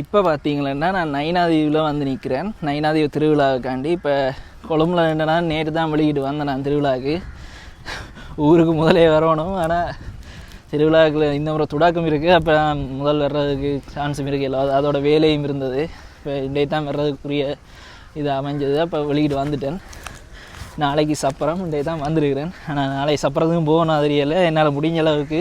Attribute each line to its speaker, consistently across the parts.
Speaker 1: இப்போ பார்த்தீங்களன்னா நான் நைனாதீவில் வந்து நிற்கிறேன் நைனாதீவு திருவிழாவுக்காண்டி. இப்போ கொழும்புல என்னன்னா நேற்று தான் வெளியிட்டு வந்தேன் நான் திருவிழாவுக்கு. ஊருக்கு முதலே வரணும். ஆனால் திருவிழாவுக்குள்ள இந்த முறை துடாக்கம் இருக்குது அப்போ நான் முதல் வர்றதுக்கு சான்ஸும் இருக்குது இல்லை அதோட வேலையும் இருந்தது. இப்போ இன்றைய தான் வர்றதுக்குரிய இது அமைஞ்சது. அப்போ வெளியிட்டு வந்துட்டேன். நாளைக்கு சப்பரம் இன்றைய தான் வந்திருக்கிறேன். ஆனால் நாளைக்கு சப்பரத்துக்கும் போகணும் தெரியலை. என்னால் முடிஞ்ச அளவுக்கு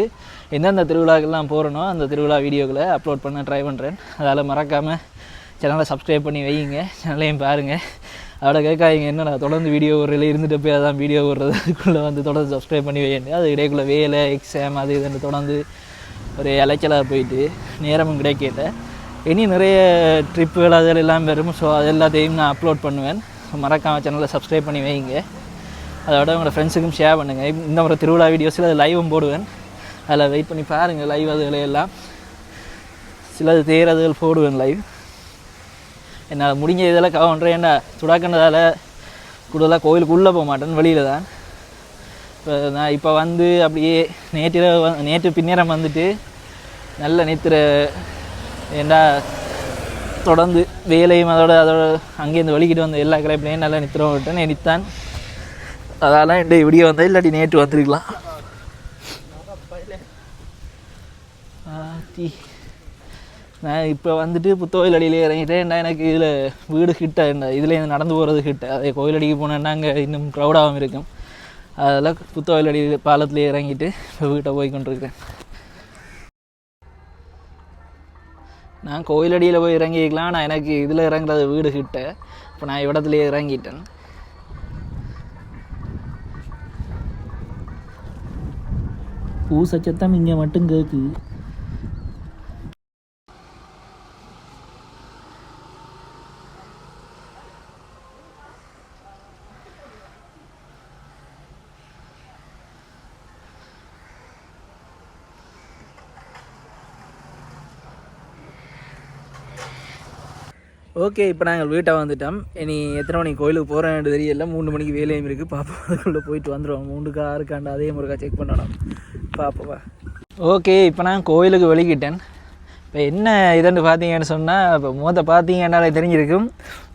Speaker 1: எந்தெந்த திருவிழாக்கெல்லாம் போகிறனோ அந்த திருவிழா வீடியோக்களை அப்லோட் பண்ண ட்ரை பண்ணுறேன் அதால் மறக்காமல் சேனலை சப்ஸ்கிரைப் பண்ணி வையுங்க. சேனலையும் பாருங்கள் அதோட கேட்காதீங்க என்ன தொடர்ந்து வீடியோ ஓடுறதுல இருந்துட்டு போய் அதான் வீடியோ விடுறது அதுக்குள்ளே வந்து தொடர்ந்து சப்ஸ்கிரைப் பண்ணி வைங்க அது இடைக்குள்ளே வேலை எக்ஸாம் அது இதுன்னு தொடர்ந்து ஒரு இலைச்சலாக போயிட்டு நேரமும் கிடைக்கல. இனி நிறைய ட்ரிப்புகள் அதில் எல்லாம் வரும். ஸோ அது எல்லாத்தையும் நான் அப்லோட் பண்ணுவேன். மறக்காமல் சேனலை சப்ஸ்கிரைப் பண்ணி வைங்க. அதோட உங்களோட ஃப்ரெண்ட்ஸுக்கும் ஷேர் பண்ணுங்கள் இந்த முறை திருவிழா வீடியோஸில் அது லைவும் போடுவேன். அதில் வெயிட் பண்ணி பாருங்கள் லைவ் அதுகளை எல்லாம். சிலது தேரதுகள் போடுவேன் லைவ் என்னால் முடிஞ்ச இதெல்லாம் கவன்றேன் ஏன்னா சுடாக்கண்டதால் கூடுதலாக கோயிலுக்குள்ளே போக மாட்டேன் வெளியில் தான். இப்போ நான் இப்போ வந்து அப்படியே நேற்று நேற்று பின்னேரம் வந்துட்டு நல்ல நேற்று ஏண்டா தொடர்ந்து வேலையும் அதோட அதோட அங்கேருந்து வலிக்கிட்டு வந்த எல்லா கிளப்பிலையும் நல்லா நித்திரம் விட்டேன் நினைத்தான் அதால இந்த இப்படியே வந்தால் இல்லாட்டி நேற்று வந்திருக்கலாம். ஆத்தி. நான் இப்போ வந்துட்டு புத்தோயில் அடியில் இறங்கிட்டேன். எனக்கு இதில் வீடு கிட்ட என்ன நடந்து போகிறது கிட்ட. அதே கோயிலடிக்கு போனேன்னா அங்கே இன்னும் க்ரௌடாகவும் இருக்கும். அதெல்லாம் புத்தோயில் அடி பாலத்துலேயே இறங்கிட்டு இப்போ வீட்டை போய் கொண்டிருக்கிறேன். நான் கோயிலடியில் போய் இறங்கிக்கலாம் நான் எனக்கு இதில் இறங்குறது வீடு கிட்ட. இப்போ நான் இடத்துலையே இறங்கிட்டேன். பூ சச்சத்தம் இங்கே மட்டும் கேட்குது ஓகே இப்போ நாங்கள் வீட்டாக வந்துட்டோம். இனி எத்தனை மணிக்கு கோயிலுக்கு போகிறேன்னு தெரியல. மூணு மணிக்கு வேலையும் இருக்குது பாப்பா அதுக்குள்ளே போயிட்டு வந்துடுவோம் மூணுக்கு ஆறுக்காண்டு அதே முருகா செக் பண்ணணும். பாப்பாவா ஓகே இப்போ நான் கோயிலுக்கு வெளிக்கிட்டேன் இப்போ என்ன இதுன்னு பார்த்தீங்கன்னு சொன்னால் இப்போ முகத்தை பார்த்தீங்கன்னாலே தெரிஞ்சிருக்கும்.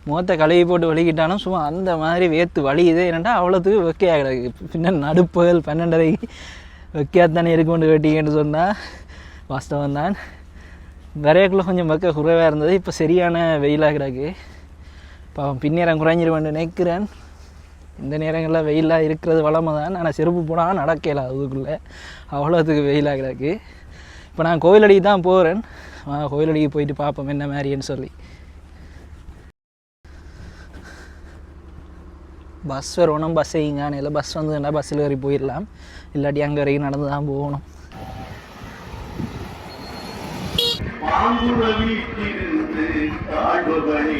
Speaker 1: முகத்தை கழுவி போட்டு வலிக்கிட்டாலும் சும்மா அந்த மாதிரி வேத்து வலியுது. என்னென்னா அவ்வளோத்துக்கு வெக்கையாக கிடக்கு பின்ன நடுப்புகள் பன்னெண்டரைக்கு வெக்கையாத்தானே இருக்கும்னு கேட்டீங்கன்னு சொன்னால் வாஸ்தவம் தான் விரையக்குள்ளே கொஞ்சம் மக்க குறைவாக இருந்தது. இப்போ சரியான வெயிலாக கிடக்கு பாவம் பின்னேரம் குறைஞ்சிருவேன் நினைக்கிறேன். இந்த நேரங்களில் வெயிலாக இருக்கிறது வளமை தான் ஆனால் செருப்பு போனால் நடக்கல அதுக்குள்ளே. அவ்வளோத்துக்கு வெயிலாக கிடக்கு இப்போ நான் கோயிலடிக்கு தான் போகிறேன் கோயிலடிக்கு போயிட்டு பார்ப்போம் என்ன மாதிரின்னு சொல்லி. பஸ் வரணும் பஸ் எங்கான இல்லை பஸ் வந்ததுன்னா பஸ்ஸில் ஏறி போயிடலாம். இல்லாட்டி அங்கே வரைக்கும் நடந்து தான் போகணும்.
Speaker 2: வாங்குற வீட்டிலிருந்து தாழ்வுகளே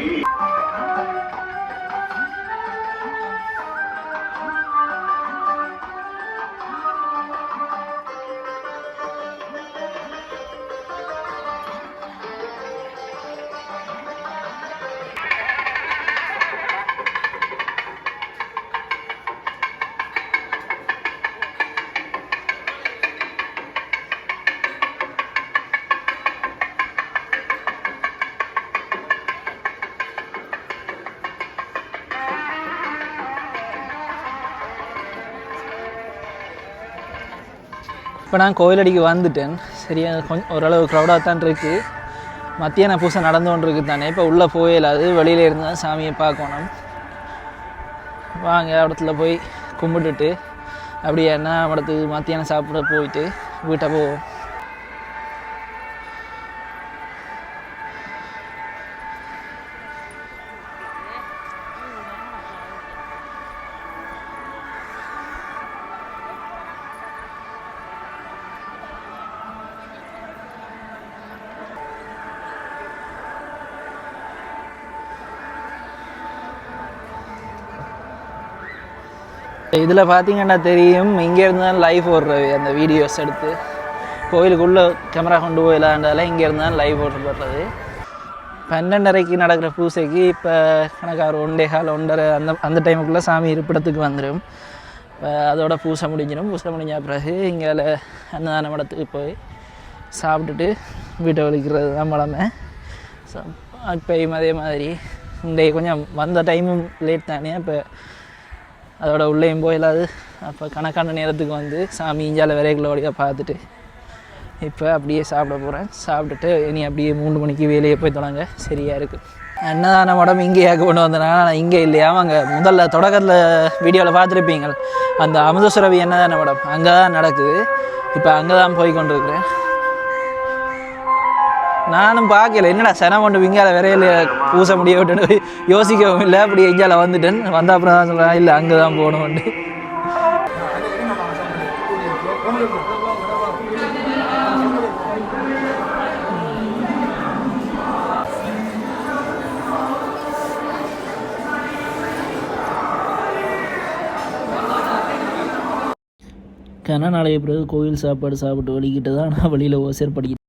Speaker 1: இப்போ நான் கோயிலடிக்கு வந்துட்டேன். சரியா கொஞ்சம் ஓரளவு க்ரௌடாக தான் இருக்குது மத்தியான பூசை நடந்து கொண்டு இருக்குது தானே. இப்போ உள்ளே போயிடாது வெளியில் இருந்து தான் சாமியை பார்க்கணும். வாங்க இடத்துல போய் கும்பிட்டுட்டு அப்படியே என்ன இடத்துக்கு மத்தியானம் சாப்பிட போயிட்டு வீட்டை போவோம் இதில் பார்த்தீங்கன்னா தெரியும் இங்கேருந்து தான் லைவ் ஓடுறது அந்த வீடியோஸ் எடுத்து. கோயிலுக்குள்ளே கேமரா கொண்டு போய் போயிடலான்றதால இங்கேருந்து தான் லைவ் ஓடுறது. பன்னெண்டரைக்கு நடக்கிற பூசைக்கு இப்போ கணக்காக ஒன்றே கால் ஒன்றரை அந்த அந்த டைமுக்குள்ளே சாமி இருப்பிடத்துக்கு வந்துடும். இப்போ அதோட பூசை முடிஞ்சிடும். பூசை முடிஞ்ச பிறகு இங்கே அன்னதான மடத்துக்கு போய் சாப்பிட்டுட்டு வீட்டை வலிக்கிறது தான் பழமை இப்பயும் அதே மாதிரி. இந்த கொஞ்சம் வந்த டைமும் லேட் தானே. இப்போ அதோட உள்ளேயும் போயிடாது அப்போ கணக்கான நேரத்துக்கு வந்து சாமி இஞ்சால விரைகளோடைய பார்த்துட்டு இப்போ அப்படியே சாப்பிட போகிறேன் சாப்பிட்டுட்டு இனி அப்படியே மூணு மணிக்கு வேலையை போய் தொடங்க. சரியாக இருக்குது என்னதான உடம்பு இங்கேயே கொண்டு வந்தனால நான் இங்கே இல்லையா? அங்கே முதல்ல தொடக்கத்தில் வீடியோவில் பார்த்துருப்பீங்க அந்த அமுதசுரவி என்னதான உடம் அங்கே தான் நடக்குது. இப்போ அங்கே தான் போய் கொண்டிருக்கிறேன். நானும் பார்க்கல. என்னடா சனம் கொண்டு விங்கால விரையில பூச முடிய விட்டுன்னு யோசிக்கவும் இல்லை. அப்படி எங்கால வந்துட்டேன். வந்த அப்புறம் தான் சொல்கிறேன் இல்லை அங்கே தான் போகணும்னு கன நாளைய பிறகு கோயில் சாப்பாடு சாப்பிட்டு வலிக்கிட்டு தான் நான் வழியில் ஓசர் படிக்கிறேன்